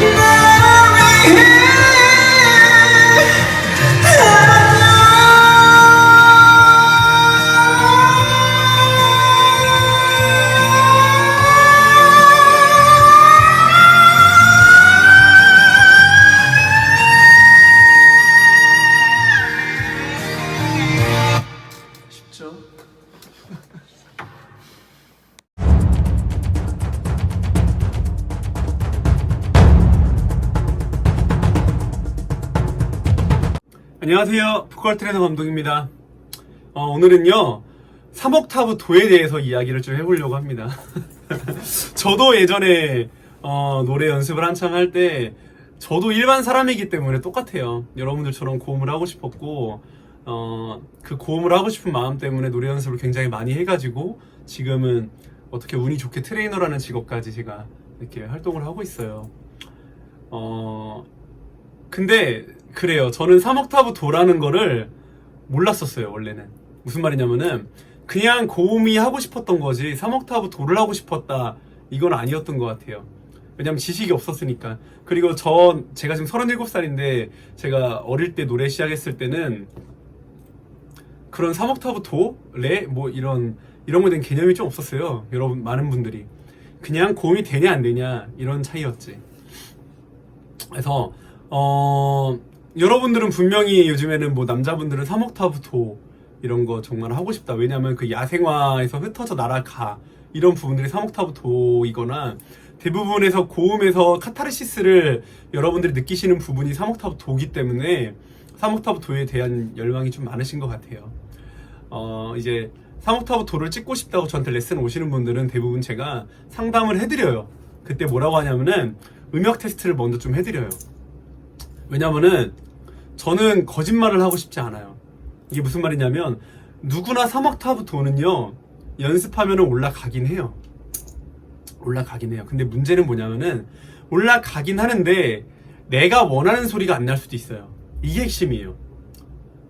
glory 안녕하세요. 보컬 트레이너 감독입니다. 어, 오늘은요, 3옥타브 도에 대해서 이야기를 좀 해보려고 합니다. 저도 예전에 어, 노래 연습을 한창 할 때 저도 일반 사람이기 때문에 똑같아요. 여러분들처럼 고음을 하고 싶었고 어, 그 고음을 하고 싶은 마음 때문에 노래 연습을 굉장히 많이 해가지고 지금은 어떻게 운이 좋게 트레이너라는 직업까지 제가 이렇게 활동을 하고 있어요. 어, 근데 그래요. 저는 3옥타브 도라는 거를 몰랐었어요, 원래는. 무슨 말이냐면은 그냥 고음이 하고 싶었던 거지 3옥타브 도를 하고 싶었다. 이건 아니었던 것 같아요. 왜냐면 지식이 없었으니까. 그리고 저 제가 지금 37살인데 제가 어릴 때 노래 시작했을 때는 그런 3옥타브 도, 레, 뭐 이런 이런 거에 대한 개념이 좀 없었어요. 여러분 많은 분들이 그냥 고음이 되냐 안 되냐 이런 차이였지. 그래서 어 여러분들은 분명히 요즘에는 뭐 남자분들은 3옥타브 도 이런 거 정말 하고 싶다. 왜냐면 그 야생화에서 흩어져 날아가 이런 부분들이 3옥타브 도이거나 대부분에서 고음에서 카타르시스를 여러분들이 느끼시는 부분이 3옥타브 도기 때문에 3옥타브 도에 대한 열망이 좀 많으신 것 같아요. 어, 이제 3옥타브 도를 찍고 싶다고 저한테 레슨 오시는 분들은 대부분 제가 상담을 해드려요. 그때 뭐라고 하냐면은 음역 테스트를 먼저 좀 해드려요. 왜냐면은 저는 거짓말을 하고 싶지 않아요. 이게 무슨 말이냐면 누구나 3옥타브 도는요 연습하면 올라가긴 해요. 올라가긴 해요. 근데 문제는 뭐냐면은 올라가긴 하는데 내가 원하는 소리가 안 날 수도 있어요. 이게 핵심이에요.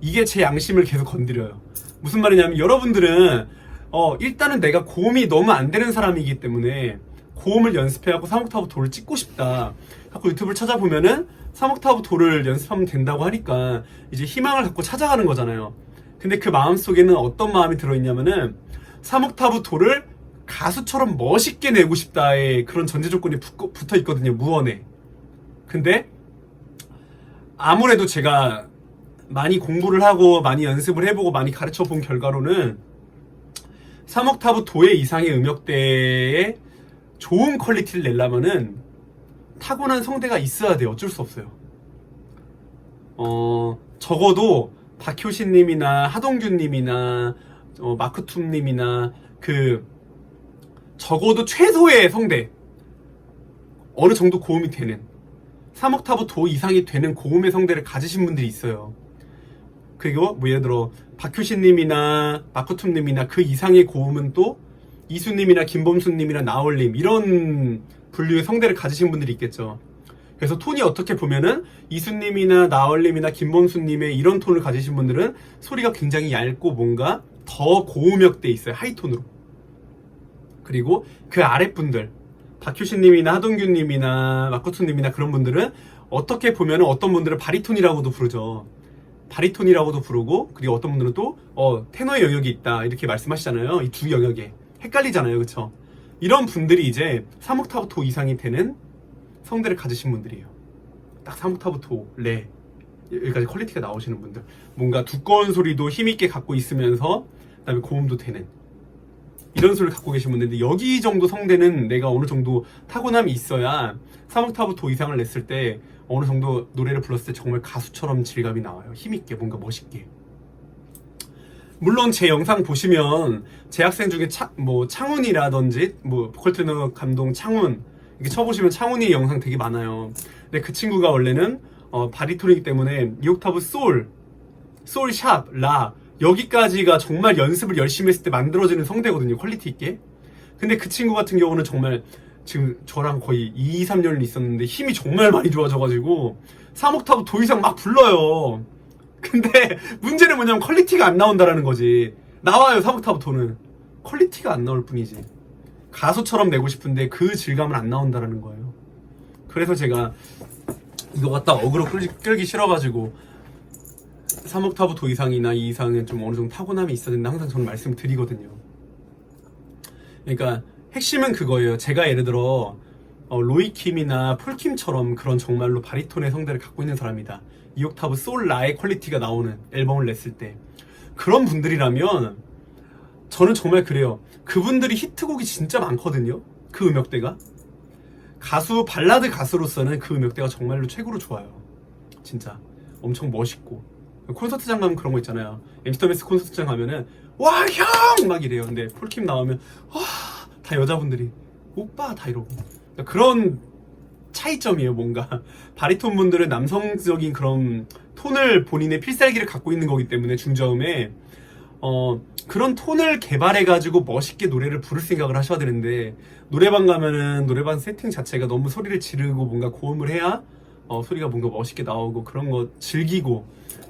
이게 제 양심을 계속 건드려요. 무슨 말이냐면 여러분들은 어 일단은 내가 고음이 너무 안 되는 사람이기 때문에 고음을 연습해갖고 3옥타브 도를 찍고 싶다. 하고 유튜브를 찾아보면은 3옥타브 도를 연습하면 된다고 하니까 이제 희망을 갖고 찾아가는 거잖아요. 근데 그 마음 속에는 어떤 마음이 들어있냐면은 3옥타브 도를 가수처럼 멋있게 내고 싶다의 그런 전제 조건이 붙- 붙어 있거든요. 무언에. 근데 아무래도 제가 많이 공부를 하고 많이 연습을 해보고 많이 가르쳐 본 결과로는 3옥타브 도의 이상의 음역대에 좋은 퀄리티를 내려면은 타고난 성대가 있어야 돼요. 어쩔 수 없어요. 어, 적어도 박효신님이나 하동균님이나 어, 마크툼님이나 그 적어도 최소의 성대 어느 정도 고음이 되는 3옥타브 도 이상이 되는 고음의 성대를 가지신 분들이 있어요. 그리고 뭐 예를 들어 박효신님이나 마크툼님이나 그 이상의 고음은 또 이수님이나 김범수님이나 나얼님 이런 분류의 성대를 가지신 분들이 있겠죠. 그래서 톤이 어떻게 보면은 이수님이나 나얼님이나 김범수님의 이런 톤을 가지신 분들은 소리가 굉장히 얇고 뭔가 더 고음역대 있어요 하이톤으로. 그리고 그 아랫분들 박효신님이나 하동균님이나 마코투님이나 그런 분들은 어떻게 보면은 어떤 분들은 바리톤이라고도 부르죠. 바리톤이라고도 부르고 그리고 어떤 분들은 또 어, 테너의 영역이 있다 이렇게 말씀하시잖아요. 이 두 영역에 헷갈리잖아요, 그렇죠? 이런 분들이 이제 3옥타브 토 이상이 되는 성대를 가지신 분들이에요. 딱 3옥타브 토, 레 여기까지 퀄리티가 나오시는 분들 뭔가 두꺼운 소리도 힘있게 갖고 있으면서 그다음에 고음도 되는 이런 소리를 갖고 계신 분들인데 여기 정도 성대는 내가 어느 정도 타고남이 있어야 3옥타브 도 이상을 냈을 때 어느 정도 노래를 불렀을 때 정말 가수처럼 질감이 나와요. 힘있게 뭔가 멋있게. 물론 제 영상 보시면 제 학생 중에 차, 뭐 창훈이라든지 뭐 보컬 트레이너 감독 창훈 이렇게 쳐보시면 창훈이 영상 되게 많아요. 근데 그 친구가 원래는 어, 바리톤이기 때문에 2옥타브 솔, 솔, 샵, 라 여기까지가 정말 연습을 열심히 했을 때 만들어지는 성대거든요. 퀄리티 있게. 근데 그 친구 같은 경우는 정말 지금 저랑 거의 2, 3년을 있었는데 힘이 정말 많이 좋아져가지고 3옥타브 도 이상 막 불러요. 근데 문제는 뭐냐면 퀄리티가 안 나온다라는 거지. 나와요 3옥타브 도는. 퀄리티가 안 나올 뿐이지. 가수처럼 내고 싶은데 그 질감은 안 나온다라는 거예요. 그래서 제가 이거 갖다 어그로 끌기, 끌기 싫어가지고 3옥타브 도 이상이나 이 이상은 좀 어느 정도 타고남이 있어야 된다 항상 저는 말씀드리거든요. 그러니까 핵심은 그거예요. 제가 예를 들어 어, 로이킴이나 폴킴처럼 그런 정말로 바리톤의 성대를 갖고 있는 사람이다. 2옥타브 솔 라의 퀄리티가 나오는 앨범을 냈을 때 그런 분들이라면 저는 정말 그래요. 그분들이 히트곡이 진짜 많거든요. 그 음역대가 가수 발라드 가수로서는 그 음역대가 정말로 최고로 좋아요. 진짜 엄청 멋있고 콘서트장 가면 그런 거 있잖아요. 더미스 콘서트장 가면은 와 형 막 이래요. 근데 폴킴 나오면 와 다 여자분들이 오빠 다 이러고 그러니까 그런 차이점이에요. 뭔가 바리톤 분들은 남성적인 그런 톤을 본인의 필살기를 갖고 있는 거기 때문에 중저음에 어 그런 톤을 개발해 가지고 멋있게 노래를 부를 생각을 하셔야 되는데 노래방 가면은 노래방 세팅 자체가 너무 소리를 지르고 뭔가 고음을 해야 어 소리가 뭔가 멋있게 나오고 그런 거 즐기고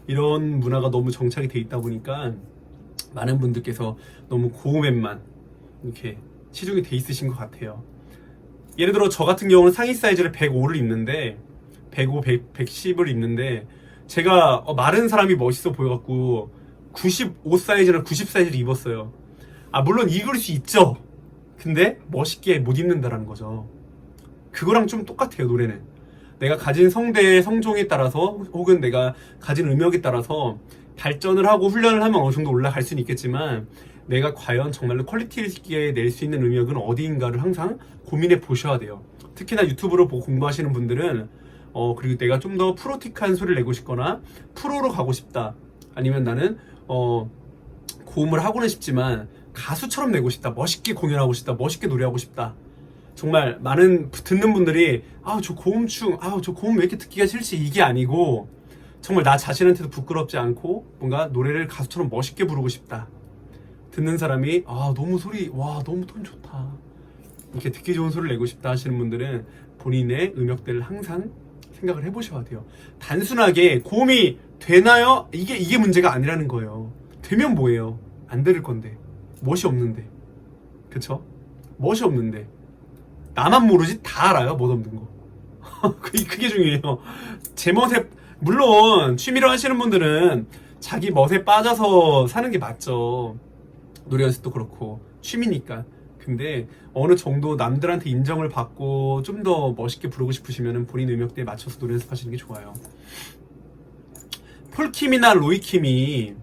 이런 문화가 너무 정착이 돼 있다 보니까 많은 분들께서 너무 고음에만 이렇게 치중이 돼 있으신 것 같아요. 예를 들어 저 같은 경우는 상의 사이즈를 105를 입는데 105, 100, 110을 입는데 제가 어, 마른 사람이 멋있어 보여갖고 95 사이즈나 90 사이즈를 입었어요. 아 물론 입을 수 있죠. 근데 멋있게 못 입는다라는 거죠. 그거랑 좀 똑같아요 노래는. 내가 가진 성대의 성종에 따라서 혹은 내가 가진 음역에 따라서 발전을 하고 훈련을 하면 어느 정도 올라갈 수는 있겠지만 내가 과연 정말로 퀄리티 있게 낼 수 있는 음역은 어디인가를 항상 고민해 보셔야 돼요. 특히나 유튜브로 보고 공부하시는 분들은 어 그리고 내가 좀 더 프로틱한 소리를 내고 싶거나 프로로 가고 싶다. 아니면 나는 어 고음을 하고는 싶지만 가수처럼 내고 싶다. 멋있게 공연하고 싶다. 멋있게 노래하고 싶다. 정말 많은 듣는 분들이 아 저 고음충 아 저 고음 왜 이렇게 듣기가 싫지 이게 아니고 정말 나 자신한테도 부끄럽지 않고 뭔가 노래를 가수처럼 멋있게 부르고 싶다 듣는 사람이 아 너무 소리 와 너무 톤 좋다. 이렇게 듣기 좋은 소리를 내고 싶다. 하시는 분들은 본인의 음역대를 항상 생각을 해보셔야 돼요. 단순하게 고음이 되나요? 이게 이게 문제가 아니라는 거예요. 되면 뭐예요? 안 들을 건데. 멋이 없는데. 그쵸? 멋이 없는데. 나만 모르지? 다 알아요 멋 없는 거. 그게, 중요해요. 제 멋에 물론 취미로 하시는 분들은 자기 멋에 빠져서 사는 게 맞죠 노래 연습도 그렇고 취미니까 근데 어느 정도 남들한테 인정을 받고 좀 더 멋있게 부르고 싶으시면 본인 음역대에 맞춰서 노래 연습하시는 게 좋아요 폴킴이나 로이킴이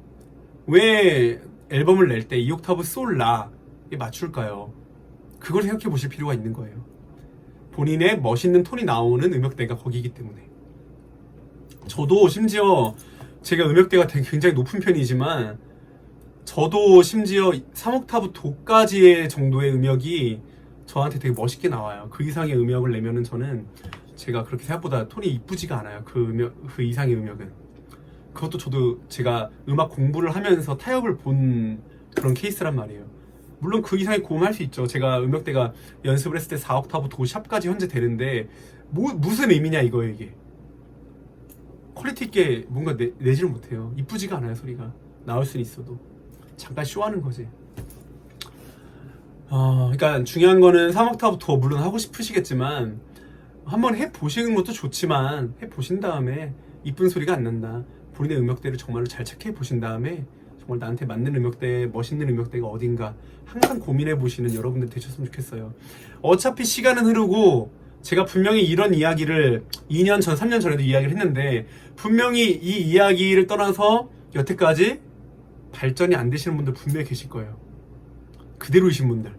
왜 앨범을 낼 때 2옥타브 솔라에 맞출까요? 그걸 생각해 보실 필요가 있는 거예요. 본인의 멋있는 톤이 나오는 음역대가 거기이기 때문에. 저도 심지어 제가 음역대가 굉장히 높은 편이지만 저도 심지어 3옥타브 도까지의 정도의 음역이 저한테 되게 멋있게 나와요. 그 이상의 음역을 내면은 저는 제가 그렇게 생각보다 톤이 이쁘지가 않아요. 그 음역, 그 이상의 음역은. 그것도 저도 제가 음악 공부를 하면서 타협을 본 그런 케이스란 말이에요. 물론 그 이상의 고음 할 수 있죠. 제가 음역대가 연습을 했을 때 4옥타브 도 샵까지 현재 되는데 뭐 무슨 의미냐 이거예요 이게. 퀄리티 있게 뭔가 내, 내지를 못해요. 이쁘지가 않아요 소리가. 나올 수는 있어도 잠깐 쇼하는 거지. 어, 그러니까 중요한 거는 3옥타브 도 물론 하고 싶으시겠지만 한번 해 보시는 것도 좋지만 해 보신 다음에 이쁜 소리가 안 난다. 본인의 음역대를 정말로 잘 체크해 보신 다음에 정말 나한테 맞는 음역대, 멋있는 음역대가 어딘가 항상 고민해 보시는 여러분들 되셨으면 좋겠어요. 어차피 시간은 흐르고 제가 분명히 이런 이야기를 2년 전, 3년 전에도 이야기를 했는데 분명히 이 이야기를 떠나서 여태까지 발전이 안 되시는 분들 분명히 계실 거예요. 그대로이신 분들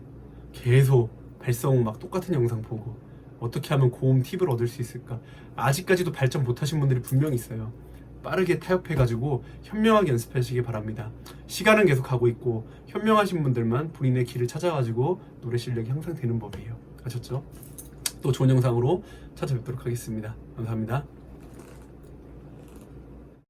계속 발성 막 똑같은 영상 보고 어떻게 하면 고음 팁을 얻을 수 있을까 아직까지도 발전 못하신 분들이 분명히 있어요. 빠르게 타협해가지고 현명하게 연습하시기 바랍니다. 시간은 계속 가고 있고 현명하신 분들만 본인의 길을 찾아가지고 노래 실력이 항상 되는 법이에요. 아셨죠? 또 좋은 영상으로 찾아뵙도록 하겠습니다. 감사합니다.